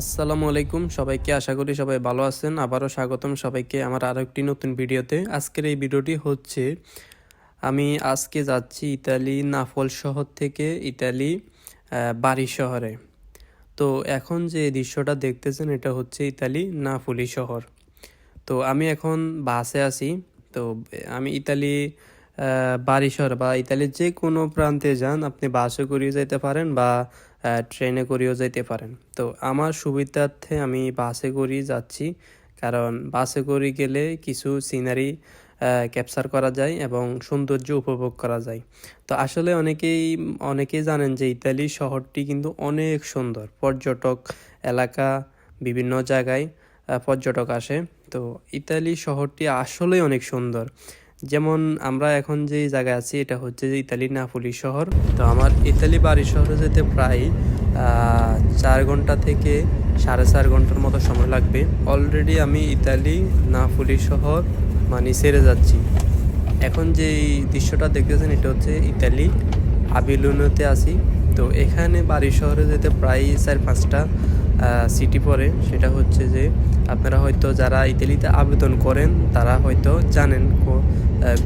আসসালামু আলাইকুম, সবাইকে আশা করি সবাই ভালো আছেন। আবারও স্বাগতম সবাইকে আমার আরও একটি নতুন ভিডিওতে। আজকের এই ভিডিওটি হচ্ছে, আমি আজকে যাচ্ছি ইতালি, নাফল শহর থেকে ইতালি বারি শহরে। তো এখন যে দৃশ্যটা দেখতেছেন, এটা হচ্ছে ইতালি নাফুলি শহর। তো আমি এখন বাসে আছি। তো আমি ইতালি আহ, বারি শহর বা ইতালির যে কোনো প্রান্তে যান আপনি বাসে করেও যেতে পারেন বা ট্রেনে করেও যেতে পারেন। তো আমার সুবিধার্থে আমি বাসে করেই যাচ্ছি। কারণ বাসে করে গেলে কিছু সিনারি ক্যাপচার করা যায় এবং সৌন্দর্য উপভোগ করা যায়। তো আসলে অনেকেই অনেকেই জানেন যে ইতালি শহরটি কিন্তু অনেক সুন্দর। পর্যটক এলাকা বিভিন্ন জায়গায় পর্যটক আসে। তো ইতালি শহরটি আসলেই অনেক সুন্দর। যেমন আমরা এখন যে জায়গায় আছি, এটা হচ্ছে যে ইতালি নাপুলি শহর। তো আমার ইতালি বাড়ি শহরে যেতে প্রায় চার ঘণ্টা থেকে সাড়ে চার ঘণ্টার মতো সময় লাগবে। অলরেডি আমি ইতালি নাপুলি শহর মানে সেরে যাচ্ছি। এখন যে দৃশ্যটা দেখতেছেন, এটা হচ্ছে ইতালি। আবিলুনোতে আছি। তো এখানে বাড়ি শহরে যেতে প্রায় চার পাঁচটা সিটি পড়ে। সেটা হচ্ছে যে আপনারা হয়তো যারা ইতালিতে আবেদন করেন, তারা হয়তো জানেন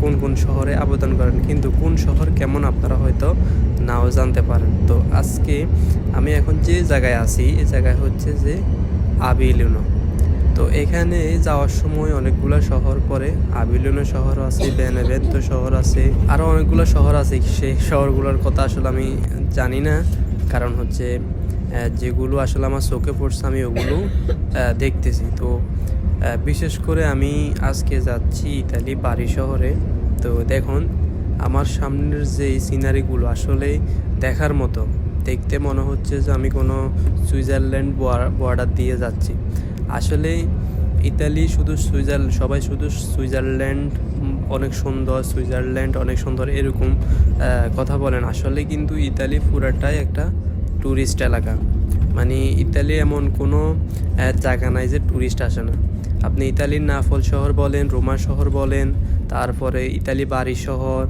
কোন কোন শহরে আবেদন করেন, কিন্তু কোন শহর কেমন আপনারা হয়তো নাও জানতে পারেন। তো আজকে আমি এখন যে জায়গায় আছি এই জায়গায় হচ্ছে যে আবিলুনো তো এখানে যাওয়ার সময় অনেকগুলো শহর পরে আবিলুনো শহর আছে, বেনেভেন্তো শহর আছে আরও অনেকগুলো শহর আছে। সেই শহরগুলোর কথা আসলে আমি জানি না, কারণ হচ্ছে যেগুলো আসলে আমার চোখে পড়ছে, আমি ওগুলো দেখতেছি। তো বিশেষ করে আমি আজকে যাচ্ছি ইতালি, বাড়ি শহরে। তো দেখুন, আমার সামনের যে সিনারিগুলো আসলে দেখার মতো। দেখতে মনে হচ্ছে যে আমি কোনো সুইজারল্যান্ড বর্ডার দিয়ে যাচ্ছি। আসলে ইতালি শুধু সুইজার, সবাই শুধু সুইজারল্যান্ড অনেক সুন্দর, সুইজারল্যান্ড অনেক সুন্দর এরকম কথা বলেন। আসলে কিন্তু ইতালি পুরাটাই একটা ট্যুরিস্ট এলাকা। মানে ইতালি এমন কোনো জায়গা নাই যে ট্যুরিস্ট আসে না। আপনি ইতালির নাফল শহর বলেন রোমা শহর বলেন, তারপরে ইতালি বাড়ি শহর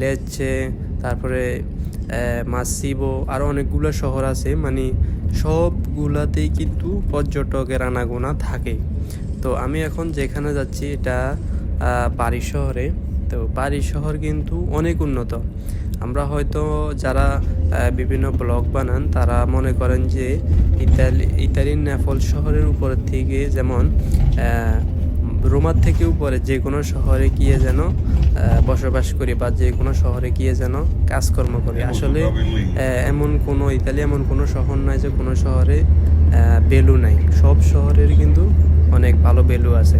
লেচে তারপরে মাসিবো আরও অনেকগুলো শহর আছে। মানে সবগুলাতেই কিন্তু পর্যটকের আনাগোনা থাকে। তো আমি এখন যেখানে যাচ্ছি এটা বাড়ি শহরে। তো বাড়ি শহর কিন্তু অনেক উন্নত। আমরা হয়তো যারা বিভিন্ন ব্লগ বানান তারা মনে করেন যে ইতালি ইতালির নেপল শহরের উপর থেকে যেমন রোমার থেকে উপরে যে কোনো শহরে গিয়ে যেন বসবাস করি বা যে কোনো শহরে গিয়ে যেন কাজকর্ম করি। আসলে এমন কোনো ইতালি এমন কোনো শহর নাই যে কোনো শহরে বেলু নাই। সব শহরের কিন্তু অনেক ভালো বেলু আছে।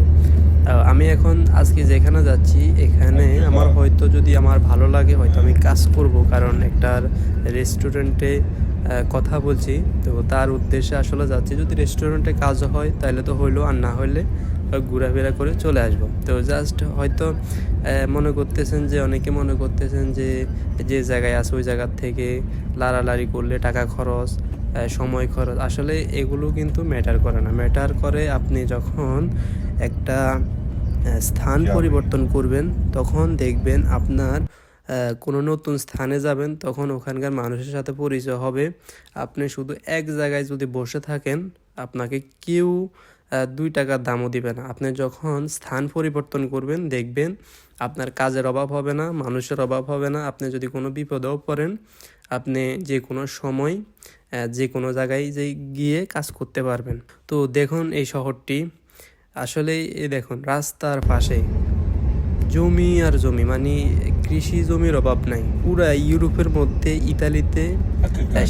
আমি এখন আজকে যেখানে যাচ্ছি এখানে আমার হয়তো যদি আমার ভালো লাগে হয়তো আমি কাজ করব। কারণ একটা রেস্টুরেন্টে কথা বলছি। তো তার উদ্দেশ্যে আসলে যাচ্ছি যদি রেস্টুরেন্টে কাজ হয় তাহলে তো হইল আর না হইলে ঘোরাফেরা করে চলে আসব। তো জাস্ট হয়তো মনে করতেছেন যে অনেকে মনে করতেছেন যে যে জায়গায় আছে ওই জায়গার থেকে লাড়ালাড়ি করলে টাকা খরচ সময় খরচ। আসলে এগুলো কিন্তু ম্যাটার করে না। ম্যাটার করে আপনি যখন একটা স্থান পরিবর্তন করবেন তখন দেখবেন আপনার কোনো নতুন স্থানে যাবেন তখন ওখানকার মানুষের সাথে পরিচয় হবে। আপনি শুধু এক জায়গায় যদি বসে থাকেন আপনাকে কেউ দুই টাকার দামও দিবে না। আপনি যখন স্থান পরিবর্তন করবেন দেখবেন আপনার কাজের অভাব হবে না মানুষের অভাব হবে না। আপনি যদি কোনো বিপদেও পড়েন আপনি যে কোনো সময় যে কোনো জায়গায় যে গিয়ে কাজ করতে পারবেন। তো দেখুন এই শহরটি আসলে এই দেখুন, রাস্তার পাশে জমি আর জমি মানে কৃষি জমির অভাব নাই। পুরা ইউরোপের মধ্যে ইতালিতে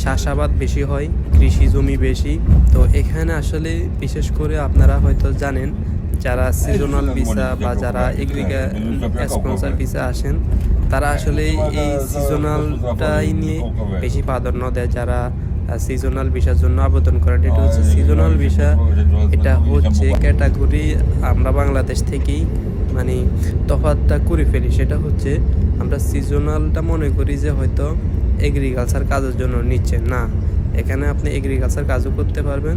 চাষাবাদ বেশি হয়, কৃষি জমি বেশি। তো এখানে আসলে বিশেষ করে আপনারা হয়তো জানেন, যারা সিজনাল ভিসা বা যারা এগ্রিকা স্পন্সার ভিসা আসেন, তারা আসলে এই সিজনালটাই নিয়ে বেশি প্রাধান্য দেয় যারা সিজনাল ভিসার জন্য আবেদন করেন এটা হচ্ছে সিজনাল ভিসা এটা হচ্ছে ক্যাটাগরি আমরা বাংলাদেশ থেকেই মানে তফাতটা করে ফেলি সেটা হচ্ছে আমরা সিজনালটা মনে করি যে হয়তো এগ্রিকালচার কাজের জন্য নিচ্ছে না এখানে আপনি এগ্রিকালচার কাজও করতে পারবেন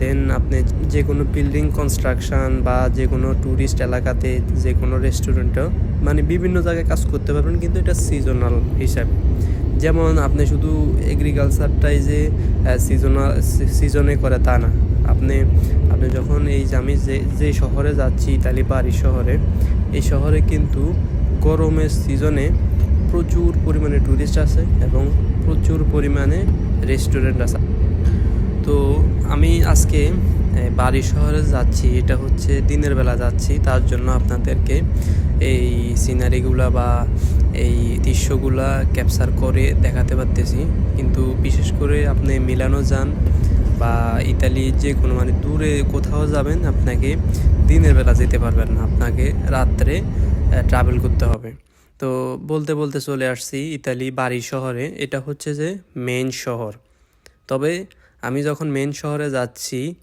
দেন আপনি যে কোনো বিল্ডিং কনস্ট্রাকশন বা যে কোনো ট্যুরিস্ট এলাকাতে যে কোনো রেস্টুরেন্টেও মানে বিভিন্ন জায়গায় কাজ করতে পারবেন কিন্তু এটা সিজনাল হিসাবে যেমন আপনি শুধু এগ্রিকালচারটাই যে সিজনাল সিজনে করে তা না। আপনি আপনি যখন এই যে আমি যে যে শহরে যাচ্ছি ইতালি পারি শহরে, এই শহরে কিন্তু গরমের সিজনে প্রচুর পরিমাণে ট্যুরিস্ট আছে এবং প্রচুর পরিমাণে রেস্টুরেন্ট আছে তো আমি আজকে বাড়ি শহরে যাচ্ছি, এটা হচ্ছে দিনের বেলা যাচ্ছি, তার জন্য আপনাদেরকে এই সিনারিগুলো বা এই দৃশ্যগুলা ক্যাপচার করে দেখাতে পারতেছি। কিন্তু বিশেষ করে আপনি মিলানো যান বা ইতালি যে কোনো মানে দূরে কোথাও যাবেন, আপনাকে দিনের বেলা যেতে পারবেন না। আপনাকে রাত্রে ট্রাভেল করতে হবে। তো বলতে বলতে চলে আসছি ইতালি বাড়ি শহরে। এটা হচ্ছে যে মেন শহর। তবে আমি যখন মেন শহরে যাচ্ছি,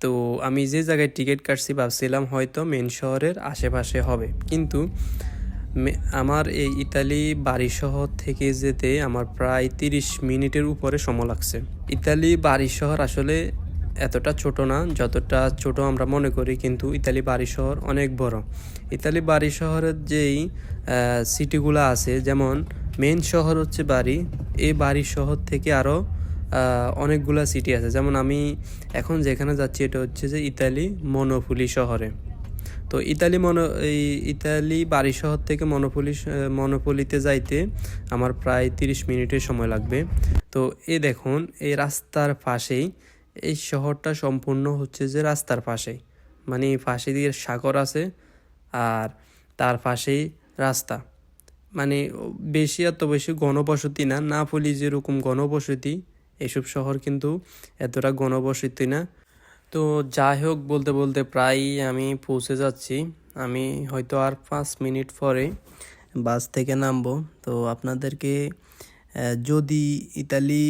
তো আমি যে জায়গায় টিকিট কাটছি ভাবছিলাম হয়তো মেন শহরের আশেপাশে হবে। কিন্তু আমার এই ইতালি বাড়ি শহর থেকে যেতে আমার প্রায় তিরিশ মিনিটের উপরে সময় লাগছে। ইতালি বাড়ি শহর আসলে এতটা ছোট না, যতটা ছোট আমরা মনে করি, কিন্তু ইতালি বাড়ি শহর অনেক বড়। ইতালি বাড়ি শহরের যেই সিটিগুলো আছে, যেমন মেন শহর হচ্ছে বাড়ি এই বাড়ি শহর থেকে আরও অনেকগুলা সিটি আছে। যেমন আমি এখন যেখানে যাচ্ছি, এটা হচ্ছে যে ইতালি মনোপুলি শহরে। তো ইতালি মনো, এই ইতালি বাড়ি শহর থেকে মনোপলি মনোপলিতে যাইতে আমার প্রায় তিরিশ মিনিটের সময় লাগবে। তো এ দেখুন, এই রাস্তার পাশেই, এই শহরটা সম্পূর্ণ হচ্ছে যে রাস্তার পাশে মানে পাশে দিয়ে সাগর আছে আর তার পাশেই রাস্তা। মানে বেশি এত বেশি গণবসতি না নাপলি যেরকম গণবসতি এসব শহর কিন্তু এতটা গণবসতি না। তো যাই হোক বলতে বলতে প্রায় আমি পৌঁছে যাচ্ছি। আমি হয়তো আর পাঁচ মিনিট পরে বাস থেকে নামবো। তো আপনাদেরকে যদি ইতালি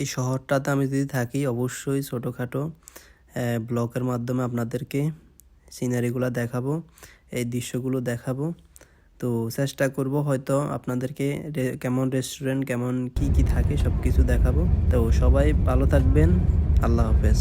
এই শহরটাতে আমি যদি থাকি, অবশ্যই ছোটোখাটো ব্লগের মাধ্যমে আপনাদেরকে সিনারিগুলো দেখাবো, এই দৃশ্যগুলো দেখাবো। তো চেষ্টা করব হয়তো আপনাদেরকে কেমন রেস্টুরেন্ট কেমন কি কি থাকে সব কিছু দেখাবো। তো সবাই ভালো থাকবেন। আল্লাহ হাফেজ।